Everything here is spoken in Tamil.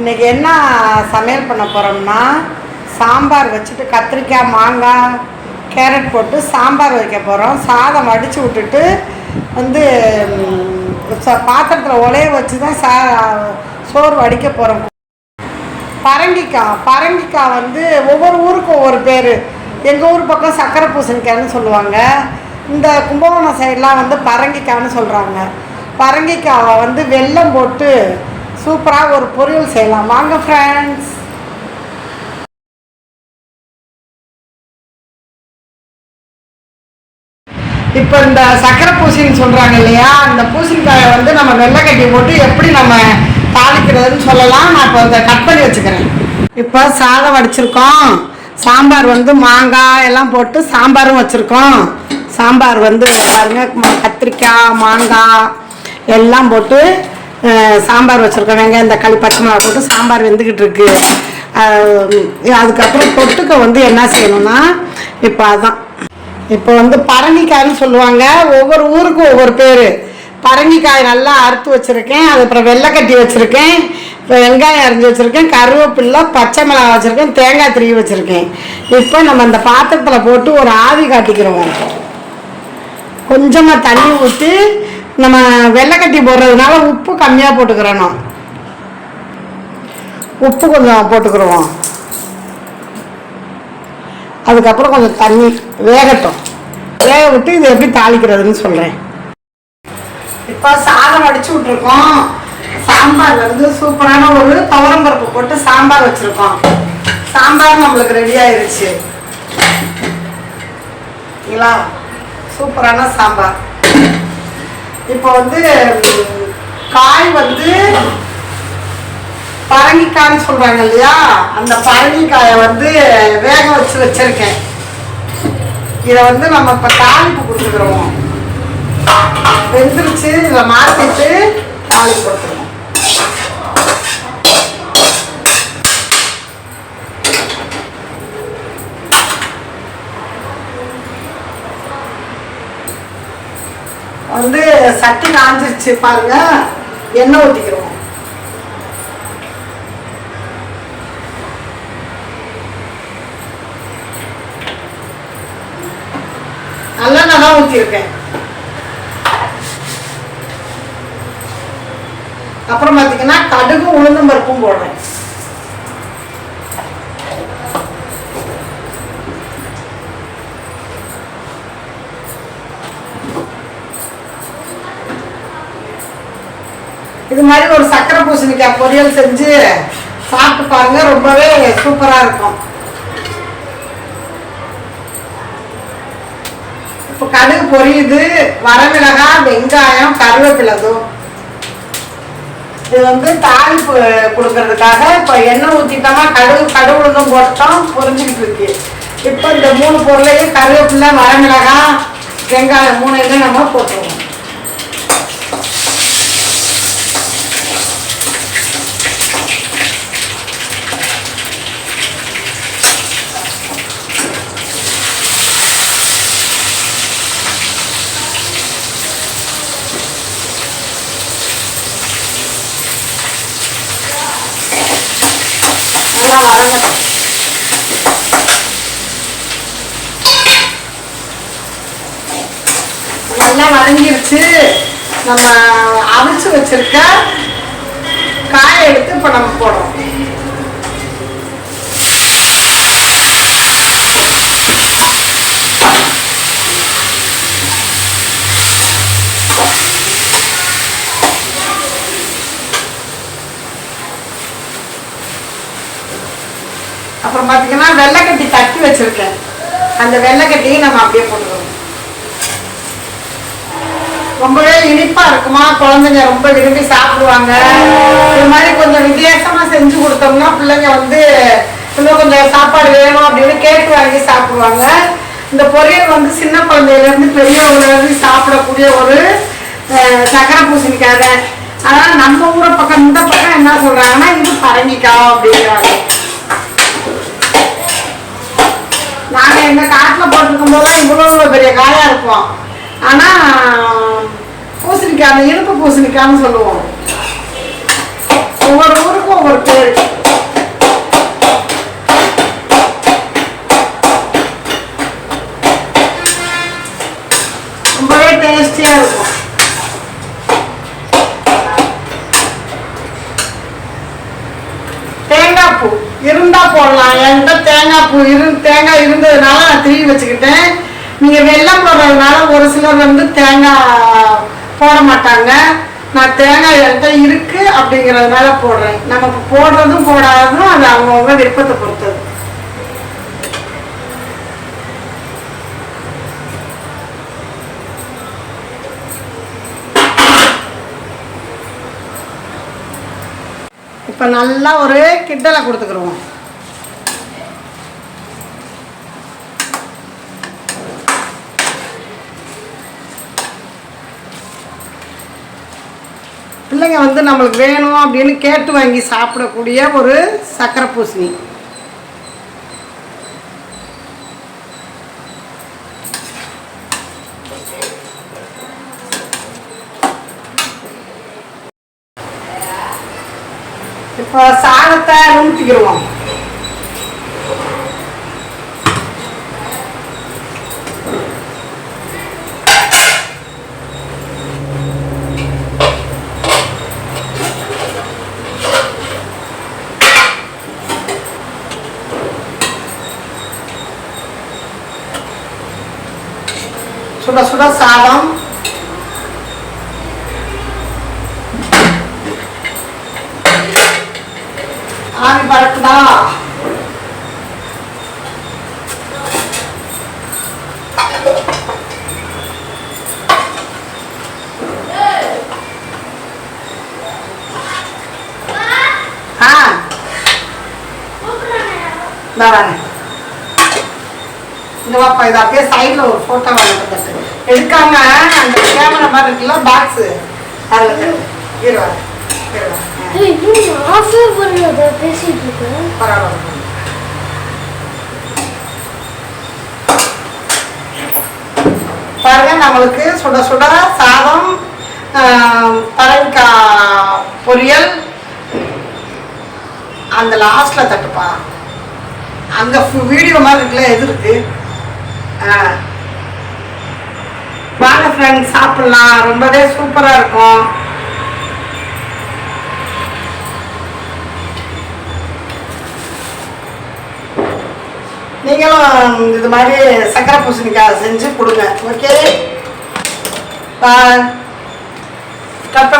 இன்றைக்கி என்ன சமையல் பண்ண போகிறோம்னா சாம்பார் வச்சுட்டு கத்திரிக்காய் மாங்காய் கேரட் போட்டு சாம்பார் வைக்க போகிறோம் சாதம் வடித்து விட்டுட்டு வந்து ச- பாத்திரத்தில் ஒலைய வச்சு தான் சா சோறு வடிக்க போகிறோம் பரங்கிக்காய் பரங்கிக்காய் வந்து ஒவ்வொரு ஊருக்கும் ஒவ்வொரு பேர். எங்கள் ஊர் பக்கம் சக்கரை பூசணிக்காய்னு சொல்லுவாங்க. இந்த கும்பகோணம் சைட்லாம் வந்து பரங்கிக்காய்னு சொல்கிறாங்க பரங்கிக்காவை வந்து வெல்லம் போட்டு சூப்பராக ஒரு பொரியல் செய்யலாம். வாங்க ஃப்ரெண்ட்ஸ் இப்போ இந்த சக்கரை பூசணின்னு சொல்கிறாங்க இல்லையா? அந்த பூசணிக்காயை வந்து நம்ம வெள்ளை கட்டி போட்டு எப்படி நம்ம தாளிக்கிறதுன்னு சொல்லலாம். நான் இப்போ இதை கட் பண்ணி வச்சுக்கிறேன். இப்போ சாதம் வடிச்சிருக்கோம். சாம்பார் வந்து மாங்காய் எல்லாம் போட்டு சாம்பாரும் வச்சுருக்கோம். சாம்பார் வந்து பாருங்கள் கத்திரிக்காய் மாங்காய் எல்லாம் போட்டு சாம்பார் வச்சுருக்கோம் வெங்காயம் தக்காளி பச்சை மிளகா போட்டு சாம்பார் வெந்துக்கிட்டு இருக்கு. அதுக்கப்புறம் தொட்டுக்க வந்து என்ன செய்யணும்னா இப்போ அதான். இப்போ வந்து பரங்கிக்காய்னு சொல்லுவாங்க. ஒவ்வொரு ஊருக்கும் ஒவ்வொரு பேர். பரங்கிக்காய் நல்லா அறுத்து வச்சுருக்கேன். அது அப்புறம் வச்சுருக்கேன். இப்போ வெங்காயம் அரிஞ்சு வச்சுருக்கேன். கருவேப்பில்லை பச்சை மிளகா வச்சுருக்கேன். தேங்காய் திருவி வச்சுருக்கேன். இப்போ நம்ம அந்த பாத்திரத்தில் போட்டு ஒரு ஆவி காட்டிக்கிறோம். கொஞ்சமாக தண்ணி ஊற்றி நம்ம வெள்ளை கட்டி போடுறதுனால உப்பு கம்மியாக போட்டுக்கிறணும் உப்பு கொஞ்சம் போட்டுக்கிறோம் அதுக்கப்புறம் கொஞ்சம் தண்ணி வேகட்டும். வேக விட்டு இது எப்படி தாளிக்கிறதுன்னு சொல்கிறேன் இப்போ சாதம் அடிச்சு விட்ருக்கோம் சாம்பார் வந்து சூப்பரான ஒரு துவரம்பருப்பு போட்டு சாம்பார் வச்சுருக்கோம். சாம்பார் நம்மளுக்கு ரெடி ஆயிருச்சு. சரிங்களா? சூப்பரான சாம்பார். இப்போ வந்து காய் வந்து பரங்கிக்காய்னு சொல்கிறாங்க இல்லையா? அந்த பரங்கிக்காயை வந்து வேக வச்சு வச்சுருக்கேன். இதை வந்து நம்ம இப்போ தாளிப்பு கொடுத்துக்கிறோம். வெந்துருச்சு இதில் மாற்றிட்டு தாளிப்பு கொடுத்துருவோம் வந்து சட்டி காஞ்சிருச்சு பாருங்க. எண்ணெய் ஊற்றிக்கிறோம் நல்லெண்ணெய் தான் ஊற்றிருக்கேன் அப்புறம் பார்த்தீங்கன்னா கடுகு உளுந்தும் பருப்பும் போடுறேன். இது மாதிரி ஒரு சக்கரை பூசணிக்காய் பொரியல் செஞ்சு சாப்பிட்டு பாருங்க ரொம்பவே சூப்பராக இருக்கும். இப்போ கடுகு பொரியுது வரமிளகா வெங்காயம் கருவேப்பிலதும் இது வந்து தாளிப்பு கொடுக்கறதுக்காக இப்போ எண்ணெய் ஊற்றிட்டோமா கடுகு கடுகு உளுந்தும் போட்டோம் பொரிஞ்சுக்கிட்டு இருக்கு. இப்போ இந்த மூணு பொருளையும் கருவேப்பிலை வரமிளகா வெங்காயம் மூணு எண்ணெய் நம்ம போட்டுருவோம். நல்லா வதங்கட்டும் நல்லா வதங்கிருச்சு. நம்ம அவிச்சு வச்சிருக்க காய எடுத்து இப்போ நம்ம போடுறோம் அப்புறம் பார்த்தீங்கன்னா வெள்ளைக்கட்டி தட்டி வச்சிருக்கேன். அந்த வெள்ளைக்கட்டியும் நம்ம அப்படியே போட்டுருவோம். ரொம்பவே இனிப்பா இருக்குமா? குழந்தைங்க ரொம்ப விரும்பி சாப்பிடுவாங்க. இது மாதிரி கொஞ்சம் வித்தியாசமா செஞ்சு கொடுத்தோம்னா பிள்ளைங்க வந்து இன்னும் கொஞ்சம் சாப்பாடு வேணும் அப்படின்னு கேட்டு வாங்கி சாப்பிடுவாங்க. இந்த பொரியல் வந்து சின்ன குழந்தையில இருந்து சாப்பிடக்கூடிய ஒரு அஹ், சக்கரை பூசணிக்காய் ஆனா நம்ம ஊரை பக்கம் இந்த பக்கம் என்ன சொல்றாங்கன்னா இது பரங்கிக்காய் அப்படிங்கிறாங்க. எங்க காட்டுல போட்டிருக்கும் போது இவ்வளவு பெரிய காயா இருக்கும். ஆனா பூசணிக்காய் அந்த இனிப்பு பூசணிக்காய்னு சொல்லுவோம். ஒவ்வொரு ஊருக்கும் ஒவ்வொரு பேர். தேங்காய் போடலாம். என்கிட்ட தேங்காய் பூ இரு தேங்காய் இருந்ததுனால நான் திருவி வச்சுக்கிட்டேன். நீங்க வெள்ளம் போடுறதுனால ஒரு சிலர் வந்து தேங்காய் போட மாட்டாங்க. நான் தேங்காய் என்கிட்ட இருக்கு அப்படிங்கிறதுனால போடுறேன். நம்ம போடுறதும் போடாததும் அது அவங்கவுங்க விருப்பத்தை பொறுத்தது. இப்போ நல்லா ஒரு கிட்டலை கொடுத்துக்குருவோம். பிள்ளைங்க வந்து நம்மளுக்கு வேணும் அப்படின்னு கேட்டு வாங்கி சாப்பிடக்கூடிய ஒரு சக்கரை பூசணி. இப்போ சாதத்தை நுணுத்திக்கிடுவோம் சுட சுட சாதம் ஆவி பறக்குதா ஆ இந்த வரேன் இந்த வாப்பா இது அப்படியே சைடில் ஒரு ஃபோட்டோ வாங்கிட்டு எடுக்காம அந்த கேமரா மாதிரி இருக்குல்ல பாக்ஸு அதில் தட்டு இரு வரேன் இரு வரேன் ஆ. ஏய், இன்னும் ஆஃபே பண்ணல பேசிட்டு இருக்கேன் பரவாயில்ல. பாருங்க நம்மளுக்கு சுட சுட சாதம் பரங்கிக்காய் பொரியல் அந்த லாஸ்ட்ல தட்டுப்பா. அங்க வீடியோ மாதிரி இருக்குல்ல எது இருக்கு? ஆ. வாங்க ஃப்ரெண்ட்ஸ் சாப்பிடலாம். ரொம்பவே சூப்பராக இருக்கும். நீங்களும் இது மாதிரி சக்கரை பூசணிக்காய் செஞ்சு கொடுங்க. Okay bye cut